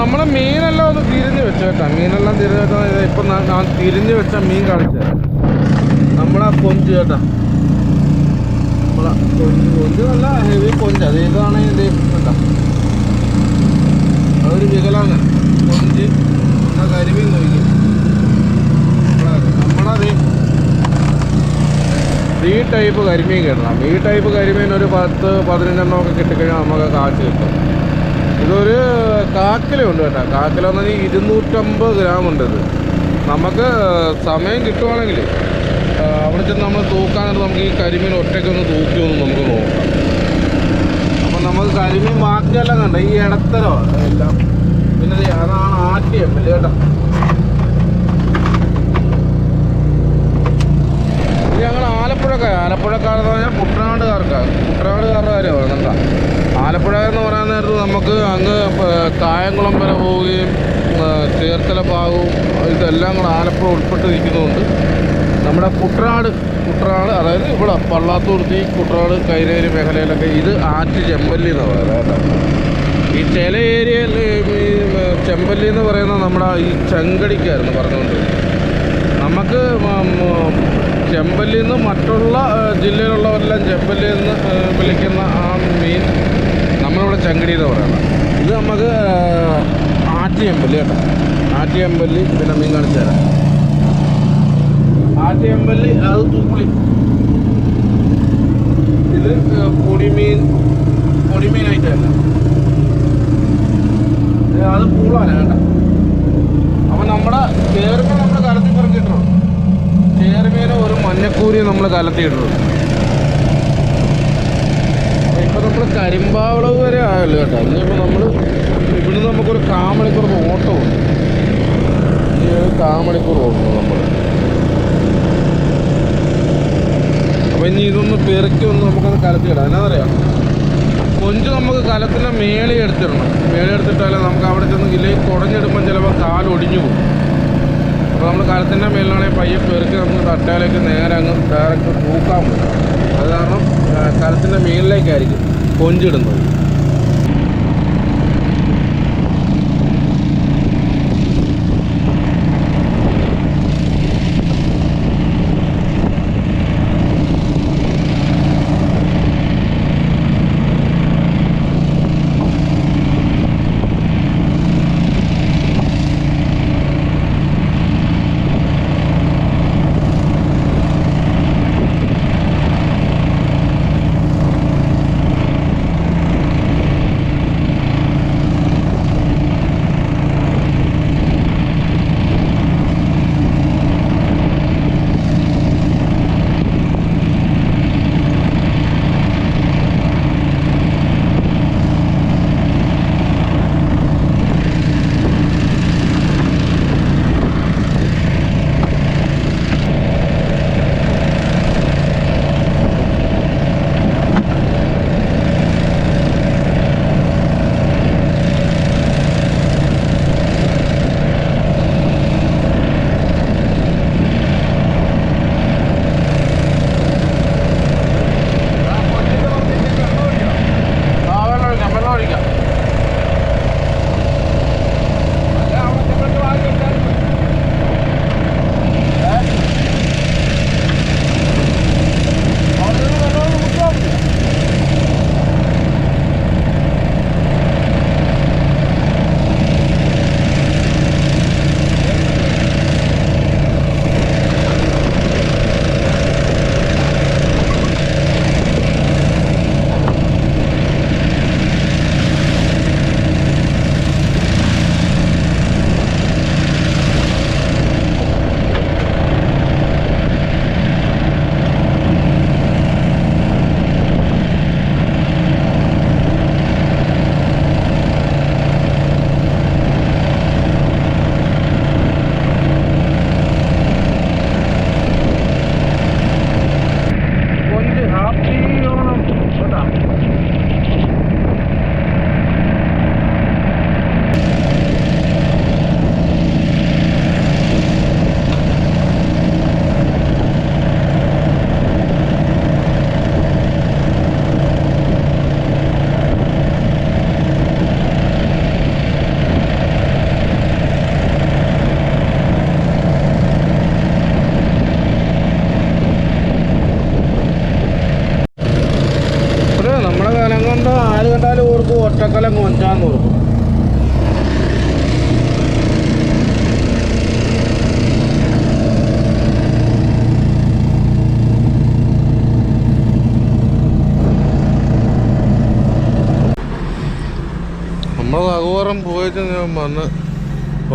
നമ്മൾ മീനെല്ലാം ഒന്ന് തിരിഞ്ഞ് വെച്ചു കേട്ടോ. മീനെല്ലാം തിരിഞ്ഞു വെച്ചാൽ ഇപ്പൊ ഞാൻ തിരിഞ്ഞു വെച്ച മീൻ കാണിച്ചു നമ്മളെ നമ്മളാ കൊഞ്ച് കേട്ടോ. നമ്മളെ കൊഞ്ച്. കൊഞ്ച് നല്ല ഹെവി കൊഞ്ച്. അത് ഇതാണ് ഇത് കേട്ടോ. അതൊരു വികലാണ്. കൊഞ്ച് കരിമീൻ നോക്കി നമ്മളത് ഈ ടൈപ്പ് കരിമീൻ കിട്ടണം ഈ ടൈപ്പ് കരിമീൻ ഒരു പത്ത് പതിനഞ്ചെണ്ണമൊക്കെ കിട്ടിക്കഴിഞ്ഞാൽ നമുക്ക് കാശ് കിട്ടും. ഇതൊരു കാക്കിലുണ്ട് കേട്ടോ. കാക്കില എന്ന് പറഞ്ഞാൽ ഇരുന്നൂറ്റമ്പത് ഗ്രാം ഉണ്ട് ഇത്. നമുക്ക് സമയം കിട്ടുവാണെങ്കിൽ അവിടെ ചെന്ന് നമ്മൾ തൂക്കാനായിട്ട് നമുക്ക് ഈ കരിമീൻ ഒറ്റയ്ക്കൊന്ന് തൂക്കിയൊന്ന് നമുക്ക് നോക്കാം. അപ്പം നമുക്ക് കരിമീൻ ബാക്കിയെല്ലാം കണ്ട? ഈ ഇടത്തരോ എല്ലാം. പിന്നെ അതാണ് അല്ലേ കേട്ടോ ഇത് ഞങ്ങൾ ആലപ്പുഴക്കാർ ആലപ്പുഴക്കാരെന്ന് പറഞ്ഞാൽ കുട്ടനാടുകാർക്ക് കുട്ടനാടുകാരുടെ കാര്യം പറയുന്നുണ്ടോ ആലപ്പുഴ എന്ന് പറയാൻ നേരത്ത് നമുക്ക് അങ്ങ് തായംകുളം വരെ പോവുകയും ചേർത്തല ഭാഗവും ഇതെല്ലാം കൂടെ ആലപ്പുഴ ഉൾപ്പെട്ട് നിൽക്കുന്നതുകൊണ്ട് നമ്മുടെ കുട്ടനാട് കുട്ടനാട് അതായത് ഇവിടെ പള്ളാത്തുരുത്തി കുട്ടനാട് കൈരേരി മേഖലയിലൊക്കെ ഇത് ആറ്റ് ചെമ്പല്ലി എന്ന് പറയുന്നത് ഈ ചില ഏരിയയിൽ ഈ ചെമ്പല്ലി എന്ന് പറയുന്നത് നമ്മുടെ ഈ ചെങ്കടിക്കായിരുന്നു പറഞ്ഞുകൊണ്ട്. നമുക്ക് ചെമ്പല്ലിൽ നിന്ന് മറ്റുള്ള ജില്ലയിലുള്ളവരെല്ലാം ചെമ്പല്ലിൽ നിന്ന് വിളിക്കുന്ന ആ മീൻ നമ്മളിവിടെ ചങ്കടി എന്ന് പറയുന്നത് ഇത് നമുക്ക് ആറ്റി ആറ്റിയമ്പല്ലി കേട്ടോ. ആറ്റിയമ്പല്ലി പിന്നെ മീൻ കാണിച്ചു തരാം. ആറ്റിയമ്പല്ലി അത് തൂളി ഇത് പൊടിമീൻ പൊടിമീനായിട്ടല്ല അത് പൂളാണ് കേട്ടോ. അപ്പം നമ്മുടെ പേരൊക്കെ നമ്മുടെ കരത്തിൽ പെറുക്കിയിട്ടുണ്ട് ചേർമേനെ ഒരു മഞ്ഞക്കൂരി നമ്മൾ കലത്തിയിട്ടുണ്ട് ഇപ്പം നമ്മൾ കരിമ്പാവളവ് വരെ ആയല്ലോ കേട്ടോ. ഇനിയിപ്പോൾ നമ്മൾ ഇവിടുന്ന് നമുക്കൊരു കാമണിക്കൂർ ഓട്ടോ ഉണ്ട്. ഈ ഒരു കാമണിക്കൂർ ഓടുന്നു നമ്മൾ അപ്പൊ ഇനി ഇതൊന്ന് പെറുക്കി ഒന്ന് നമുക്കത് കലത്തിയിടാം. എന്നാന്നറിയാം കൊഞ്ച് നമുക്ക് കലത്തിന്റെ മേളി എടുത്തിടണം. മേളി എടുത്തിട്ടാലേ നമുക്ക് അവിടെ ചെന്ന് ഇല്ലെങ്കിൽ കുടഞ്ഞിടുമ്പോൾ ചിലപ്പോൾ കാലൊടിഞ്ഞു പോകും. അപ്പോൾ നമ്മൾ കലത്തിന്റെ മേലാണെങ്കിൽ പയ്യെ പെറുക്കി നമുക്ക് തട്ടയിലേക്ക് നേരെ അങ്ങ് ഡയറക്റ്റ് തൂക്കാൻ പറ്റും. അത് കാരണം കലത്തിന്റെ മേളിലേക്കായിരിക്കും കൊഞ്ചിടുന്നത്.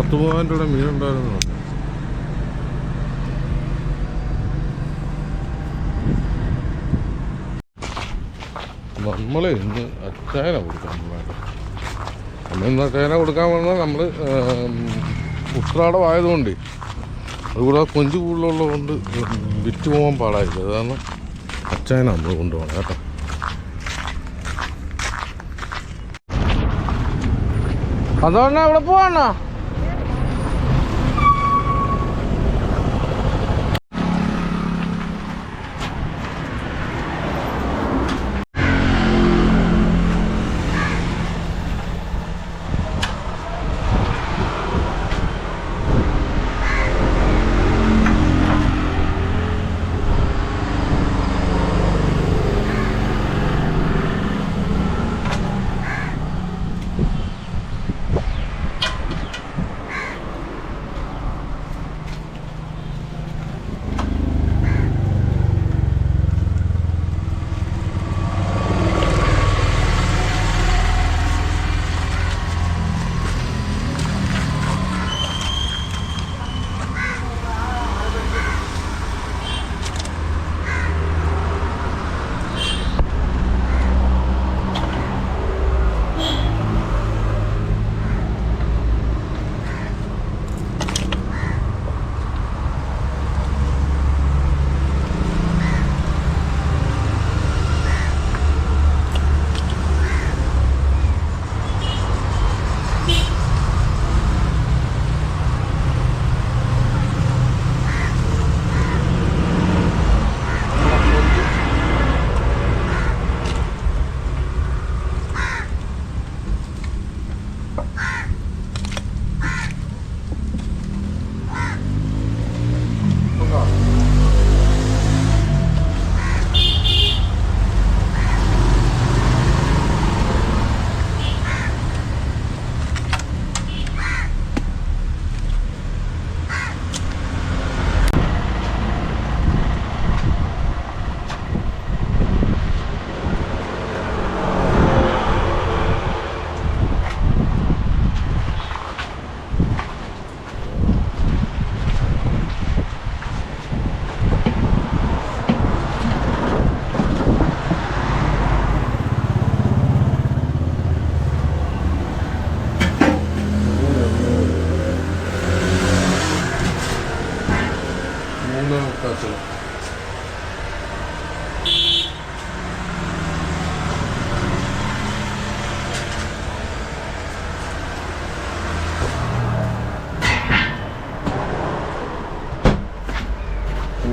പത്ത് മൂവായിരം രൂപയുടെ മീനുണ്ടായിരുന്നു. നമ്മൾ ഇന്ന് അച്ചായന കൊടുക്കാൻ പോകുന്നത് നമ്മൾ ഇന്ന് അച്ചായന കൊടുക്കാൻ വന്നാൽ നമ്മൾ ഉത്രാടമായതുകൊണ്ട് അതുകൂടെ കൊഞ്ച് കൂടുതലുള്ളതുകൊണ്ട് വിറ്റ് പോകാൻ പാടായില്ല. അതാണ് അച്ചായന നമ്മൾ കൊണ്ടുപോകണം കേട്ടോ. അതുകൊണ്ട് അവിടെ പോവാണോ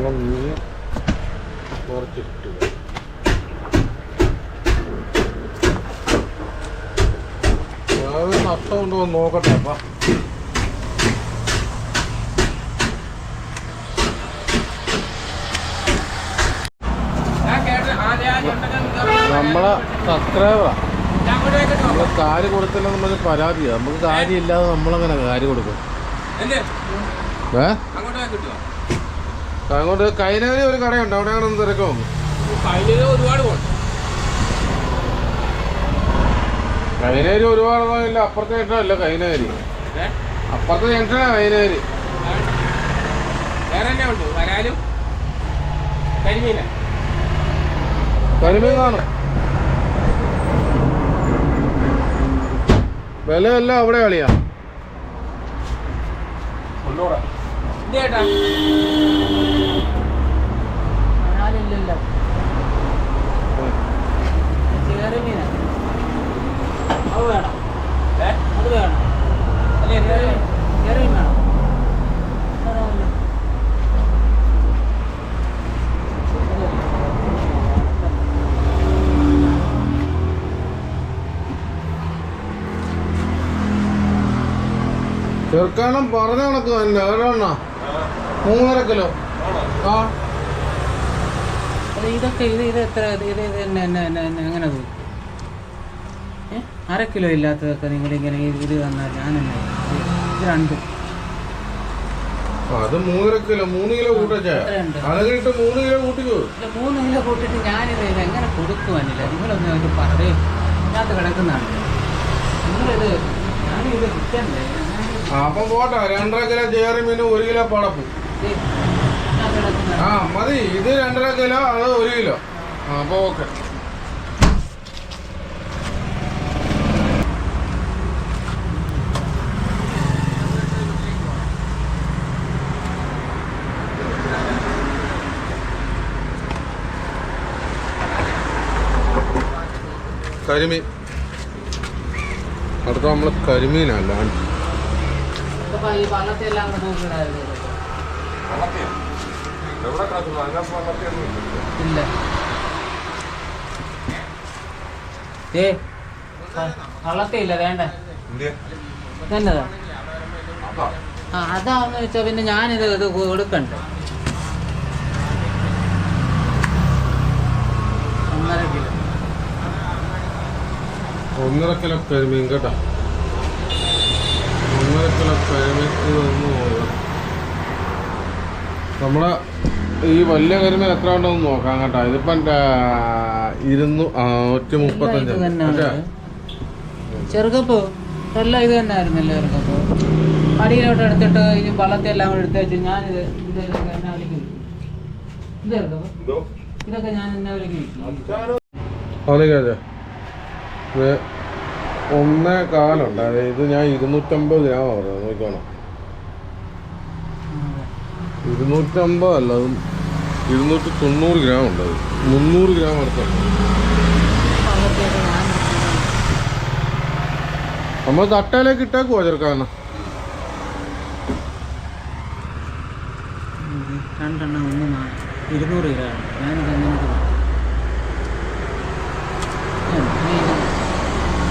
ഇനി കുറച്ചിട്ട് അത് നഷ്ടം ഉണ്ടോ എന്ന് നോക്കട്ടെ അപ്പാ. നമ്മളെ സബ്സ്ക്രൈബറാ നമ്മൾ കാര്യം കൊടുത്തില്ല നമുക്ക് പരാതിയാണ് നമുക്ക് കാര്യമില്ലാതെ നമ്മളങ്ങനെ കാര്യം കൊടുക്കും? ഏ? അങ്ങോട്ട് കൈനേരി ഒരു കടയുണ്ട്. അവിടെയാണ് ഒന്ന് തിരക്കും. ഒരുപാട് പോകണം കൈനേരി ഒരുപാടൊന്നും ഇല്ല അപ്പുറത്തെ ജംഗ്ഷനല്ല കൈനേരി അപ്പുറത്തെ ജംഗ്ഷനാ കൈനേരി വേറെ തന്നെ ഉണ്ട്? വരാലും? കരിമീന? കരിമീൻ കാണും. വിലയെല്ലാം അവിടെ കളിയാ. ചേട്ടാ. അത് വേണം? അത് വേണം. അല്ലേ ചെറുമീൻ വേണം. ചെറുക്കാണം പറഞ്ഞ കണക്ക് തന്നെ. എവിടെണ്ണ മൂന്നര കിലോ ആ ഇതൊക്കെ ഇത് ഇത് എത്ര? ഇത് ഇത് എങ്ങനെ ഏ അര കിലോ ഇല്ലാത്തതൊക്കെ നിങ്ങളിങ്ങനെ ഇത് ഇത് തന്നാൽ ഞാനെന്നെ ഇത് രണ്ടും. അത് മൂന്നര കിലോ മൂന്ന് കിലോ കൂട്ടച്ചാ? കഴിഞ്ഞിട്ട് മൂന്ന് കിലോ കൂട്ടിക്കോ? മൂന്ന് കിലോ കൂട്ടിയിട്ട് ഞാനിത് എങ്ങനെ കൊടുക്കുവാനില്ല? നിങ്ങളൊന്ന് അവർ പറയേ. ഇതിനകത്ത് കിടക്കുന്നതാണ്. നിങ്ങളിത് ഞാനിത് കിട്ടണ്ടേ അപ്പൊ അപ്പം പോട്ടെ. രണ്ടര കിലോ ചേറി മീനും ഒരു കിലോ പടപ്പ്. ആ മതി. ഇത് രണ്ടര കിലോ അത് ഒരു കിലോ. ആ അപ്പോൾ ഓക്കെ. കരിമീൻ. അടുത്ത നമ്മൾ കരിമീനല്ല വേണ്ട. എന്നതാ അതാന്ന് വെച്ചാ പിന്നെ ഞാനിത് ഇത് കൊടുക്കണ്ടേ ഒന്നര കിലോ ഒന്നര കിലോ കരിമീൻ കേട്ടോ. ഒന്നര കിലോ കരിമീൻ ഇതൊന്ന് നോക്കാം നമ്മളെ ഈ വലിയ കരിമീൻ എത്ര ഉണ്ടെന്ന് നോക്കാം കേട്ടോ. ഇതിപ്പം ഇരുന്നൂ നൂറ്റി മുപ്പത്തഞ്ച്. ചെറുക്കപ്പോ എല്ലാം ഇത് തന്നെ ആയിരുന്നല്ലോ ചെറുക്കപ്പോ? അടിയിലോട്ട് എടുത്തിട്ട് ഈ വള്ളത്തെ എല്ലാം കൂടെ എടുത്ത് വെച്ച് ഞാനിത് ഇതൊക്കെ എന്നാ വിളിക്കും? ഇത് ചെറുക്കപ്പോ? ഇതൊക്കെ ഞാൻ എന്നാ വിളിക്കും? ഇത് ഒന്നേ കാലുണ്ട്. അതായത് ഞാൻ ഇരുന്നൂറ്റമ്പത് ഗ്രാം പറഞ്ഞത്. നോക്കണം ഇരുന്നൂറ്റമ്പത് അല്ല അത് ഇരുന്നൂറ്റി തൊണ്ണൂറ് ഗ്രാം ഉണ്ട് അത്. മുന്നൂറ് ഗ്രാം അടുത്തുണ്ട് നമ്മൾ തട്ടയിലേക്ക് ഇട്ടേക്കുവാ ചെറുക്കാന. ഉം, രണ്ടെണ്ണം ഒന്ന് ഇരുന്നൂറ് ഗ്രാം. ഞാനിത്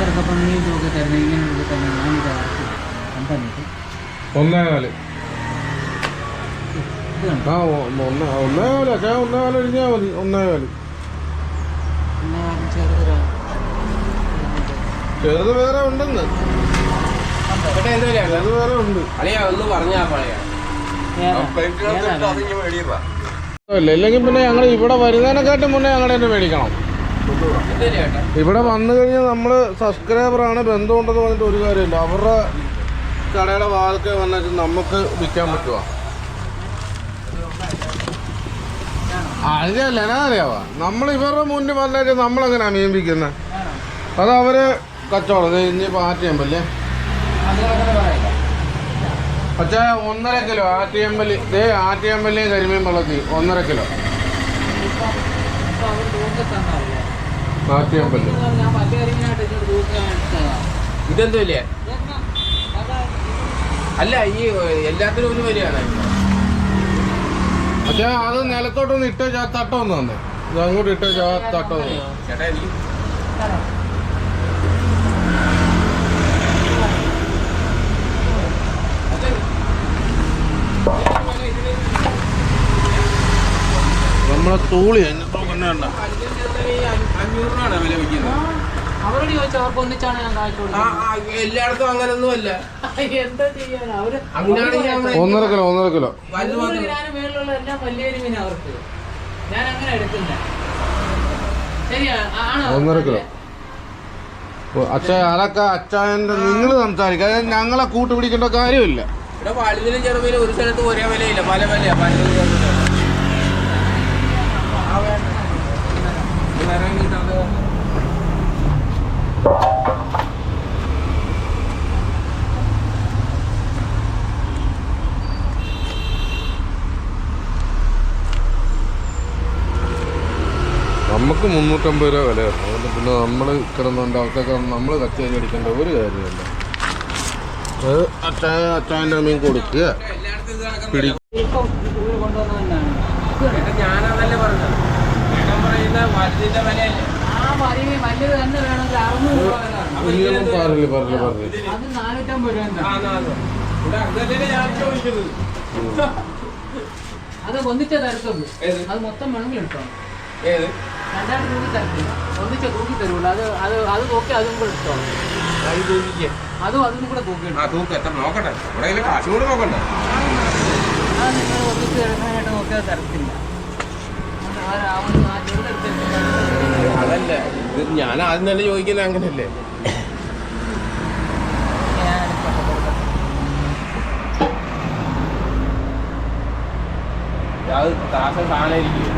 കൊടുക്കും? ഏ, നീ ഇത് ചെറുക്കപ്പം നീ തൂക്കി തരുന്ന ഇങ്ങനെ തൂക്കി തരുന്ന ഞാനിത് കമ്പനിക്ക് ഒന്നേ കാൽ ഇത് കണ്ടോ? ആ ഒ- ഒന്നേ ഒന്നേ കാൽ അച്ഛാ ഒന്നേ കാൽ കഴിഞ്ഞാൽ മതി ഒന്നേ കാൽ ചെറുത് വേറെ. ഉണ്ടെന്ന്. ചെറുത് വേറെ ഉണ്ട്. ഇല്ലെങ്കിൽ പിന്നെ ഞങ്ങൾ ഇവിടെ വരുന്നതിനെക്കാട്ടും മുന്നേ ഞങ്ങളെന്നെ തന്നെ മേടിക്കണം. ഇവിടെ വന്നു കഴിഞ്ഞാൽ നമ്മൾ സബ്സ്ക്രൈബറാണ് ബന്ധമുണ്ടെന്ന് പറഞ്ഞിട്ട് ഒരു കാര്യമില്ല. അവരുടെ കടയുടെ വാതൊക്കെ വന്നിട്ട് നമുക്ക് വിൽക്കാൻ പറ്റുമോ അറിയാല്ല എന്നാ അറിയാവാ? നമ്മൾ ഇവരുടെ മുന്നിൽ വന്നിട്ട് നമ്മളെങ്ങനെ അമീപിക്കുന്നത് അത് അവർ കച്ചവടം ഇനി ആറ്റിയമ്പല്ലേ പക്ഷേ ഒന്നര കിലോ ആറ്റിയമ്പലി ദേ ആറ്റിയമ്പലി കരിമീൻ വെള്ളത്തി ഒന്നര കിലോ. ഇതെന്ത് അതാ അല്ല ഈ എല്ലാത്തിനും ഒരു വരികയാണ് പക്ഷേ അത് നിലത്തോട്ടൊന്ന് ഇട്ടോ ചാ തട്ടോ ഒന്ന് തന്നെ. ഇത് അങ്ങോട്ട് ഇട്ടോ ചാ തട്ടം ചേട്ടാ നമ്മളെ തൂളി എന്നിട്ടോ പിന്നെ വേണ്ട അഞ്ഞൂറ് രൂപയാണ് വില വിൽക്കുന്നത് അവരോട് ചോദിച്ചാൽ അവർക്ക് ഒന്നിച്ചാണ് ഞാൻ കാഴ്ച ആ ആ, എല്ലായിടത്തും അങ്ങനൊന്നും അല്ല എന്താ ചെയ്യാനാ? അവർ ഒന്നര കിലോ ഒന്നര കിലോ. ഗ്രാമിന് മേളിലുള്ള എല്ലാം വലിയൊരു മീൻ അവർക്ക്. ഞാൻ അങ്ങനെ എടുക്കില്ല ശരിയാ ആണോ? ഒന്നര കിലോ. അച്ഛ അതൊക്കെ അച്ഛന്റെ നിങ്ങൾ സംസാരിക്കുക അതായത് ഞങ്ങളെ കൂട്ടുപിടിക്കേണ്ട കാര്യമില്ല. ഇവിടെ വലുതിലും ചെറുതിലും ഒരു സ്ഥലത്ത് ഒരേ വിലയില്ല. പല വിലയാണ് വലുതിനും നമുക്ക് മുന്നൂറ്റമ്പത് രൂപ വില കിട്ടും അതുകൊണ്ട് പിന്നെ നമ്മൾ കിടന്നുകൊണ്ട് അവർക്കൊക്കെ നമ്മൾ കച്ചേരി അടിക്കേണ്ട ഒരു കാര്യമില്ല അത് അച്ചായ അച്ചായന്റെ മീൻ കൊടുക്കുക. പിടി പറഞ്ഞില്ല പറഞ്ഞില്ല അത് ഒന്നിച്ച തരത്തുള്ളൂ. അത് മൊത്തം വേണമെങ്കിൽ എടുക്കണം ഏത്? രണ്ടായിട്ട് തൂക്കി തരത്തില്ല ഒന്നിച്ച് തൂക്കി തരുള്ളൂ. അത് അത് അത് നോക്കി അതും കൂടെ എടുത്തോ. ആ, ഇത് തൂക്കിക്കേ. അതും അതും കൂടെ തൂക്കി ആ നോക്കട്ടെ. നോക്കണ്ടേ? അത് നിങ്ങൾ ഒന്നിച്ച് എടുക്കാനായിട്ട് നോക്കിയാൽ തരത്തില്ല. ആ- ആ അതല്ല. ഇത് ഞാൻ ആദ്യം തന്നെ ചോദിക്കുന്നത് അങ്ങനല്ലേ? അത് ദാസ കാണാതിരിക്കും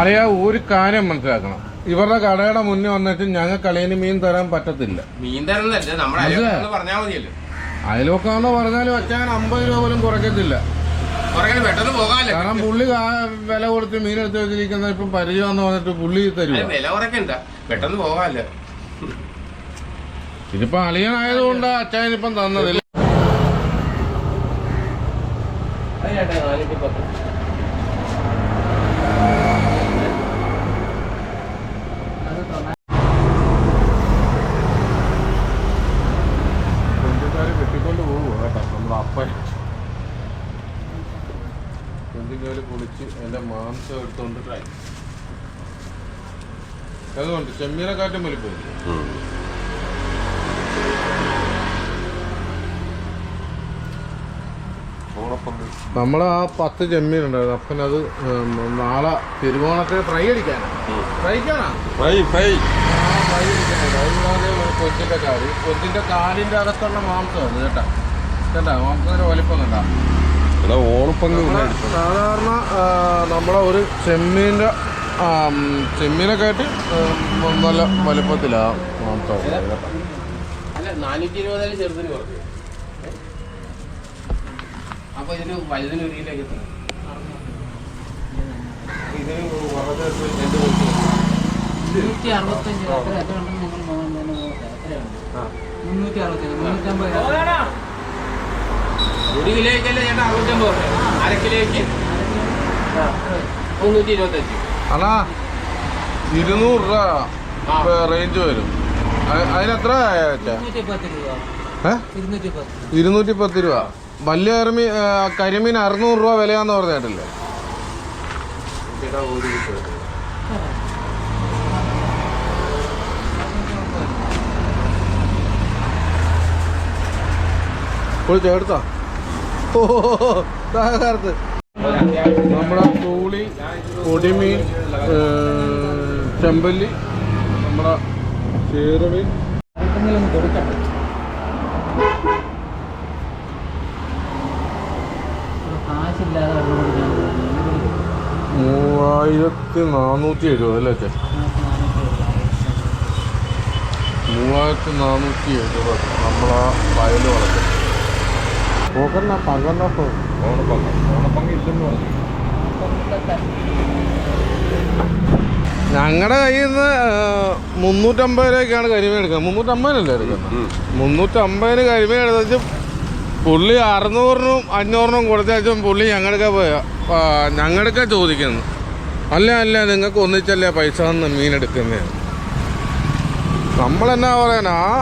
അറിയാ ഒരു കാര്യം മനസ്സിലാക്കണം. ഇവരുടെ കടയുടെ മുന്നേ വന്നിട്ട് ഞങ്ങൾക്ക് അളിയന് മീൻ തരാൻ പറ്റത്തില്ല. മീൻ തരുന്നില്ല അയൽവക്കാന്ന് പറഞ്ഞാലും അച്ഛൻ അമ്പത് രൂപ പോലും കുറയ്ക്കത്തില്ല. കാരണം പുള്ളി വില കൊടുത്ത് മീൻ എടുത്ത് വെച്ചിരിക്കുന്ന ഇപ്പം പരിചയമെന്ന് പറഞ്ഞിട്ട് പുള്ളി തരും വില കുറയ്ക്കണ്ട. പെട്ടെന്ന് ഇതിപ്പോ അളിയനായതുകൊണ്ട് അച്ഛൻ ഇപ്പം തന്നതില്ല. ചേട്ടാ നാനൂറ്റി പത്ത് അത് തൊണ്ണൂറ് കൊഞ്ചുകാര് വെട്ടിക്കൊണ്ട് പോകുമോ അപ്പൻ കൊഞ്ചുകാര് പൊളിച്ച് അതിന്റെ മാംസം എടുത്തോണ്ട് അതുകൊണ്ട് ചെമ്മീനെക്കാട്ടും വലിപ്പം നമ്മൾ ആ പത്ത് ചെമ്മീൻ ഉണ്ടായിരുന്നു. അപ്പൻ അത് നാളെ തിരുവോണത്തിന് ഫ്രൈ അടിക്കാനാണ് ഫ്രൈക്കാണോ ഫ്രൈ ഫ്രൈ ഫ്രൈ. അടിക്കാനാണ് അതുപോലെ കൊച്ചിന്റെ കാൽ കൊച്ചിന്റെ കാലിന്റെ അകത്തുള്ള മാംസമാണ് കേട്ടാ. സാധാരണ നമ്മളെ ഒരു ചെമ്മീന്റെ ചെമ്മീനൊക്കെ ആയിട്ട് നല്ല വലിപ്പത്തിലാണ് അപ്പൊ ഇതിന് വലുതിന് ഒരു കിലോ കിട്ടും ഇതിന് രണ്ട് മുന്നൂറ്റി അറുപത്തഞ്ച് എത്ര മുന്നൂറ്റി അറുപത്തഞ്ച് മുന്നൂറ്റമ്പത്. രൂപ ഒരു കിലോയ്ക്കല്ലേ ചേട്ടാ അറുന്നൂറ്റമ്പത് പറഞ്ഞു അര കിലോയ്ക്ക് മുന്നൂറ്റി ഇരുപത്തഞ്ച് അണ്ണാ ഇരുന്നൂറ് രൂപ റേഞ്ച് വരും. അതിനെത്ര ഇരുന്നൂറ്റി പത്ത് രൂപ. വലിയ കരിമീൻ കരിമീൻ അറുന്നൂറ് രൂപ വിലയാന്ന് പറഞ്ഞിട്ടില്ലേ? ഇപ്പോൾ എടുത്തോ? ഓ നമ്മുടെ തൂളി പൊടിമീൻ ചെമ്പല്ലി നമ്മുടെ ചേറുമീൻ. മൂവായിരത്തി നാനൂറ്റി എഴുപത് അല്ലേ അച്ഛൻ? മൂവായിരത്തി നാനൂറ്റി എഴുപത് നമ്മളാ വയൽ വളർത്തും ഓണപ്പങ്ക് ഓണപ്പങ്ക് ഇല്ലെന്ന് പറഞ്ഞു ഞങ്ങളുടെ കയ്യിൽ നിന്ന് മുന്നൂറ്റമ്പത് രൂപയ്ക്കാണ് കരിമീൻ എടുക്കുന്നത്. മുന്നൂറ്റമ്പതിനല്ലേ എടുക്കുന്നത്? മുന്നൂറ്റമ്പതിന് കരിമീൻ എടുത്തു പുള്ളി അറുന്നൂറിനും അഞ്ഞൂറിനും കൊടുത്തേച്ചും പുള്ളി ഞങ്ങളുടെ പോയാ ഞങ്ങളുടെ ചോദിക്കുന്നു അല്ല അല്ല നിങ്ങൾക്ക് ഒന്നിച്ചല്ലേ പൈസ തന്ന് മീൻ എടുക്കുന്നത് നമ്മളെന്നാ എന്നാ ആ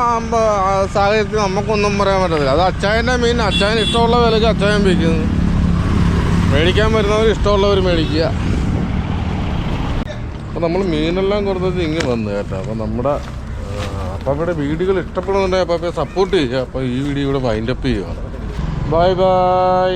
ആ സാഹചര്യത്തിൽ നമുക്കൊന്നും പറയാൻ പറ്റത്തില്ല. അത് അച്ചായന്റെ മീൻ അച്ചായൻ ഇഷ്ടമുള്ള വിലക്ക് അച്ചായൻ വിൽക്കുന്നു. മേടിക്കാൻ വരുന്നവർ ഇഷ്ടമുള്ളവർ മേടിക്കുക. അപ്പോൾ നമ്മൾ മീനെല്ലാം കൊടുത്തിട്ട് ഇങ്ങനെ വന്നു കേട്ടോ. അപ്പോൾ നമ്മുടെ അപ്പാപ്പയുടെ വീഡിയോകൾ ഇഷ്ടപ്പെടുന്നുണ്ടെങ്കിൽ അപ്പാപ്പയെ സപ്പോർട്ട് ചെയ്യുക. അപ്പോൾ ഈ വീഡിയോ ഇവിടെ വൈൻഡപ്പ് ചെയ്യുകയാണ് ബൈ ബൈ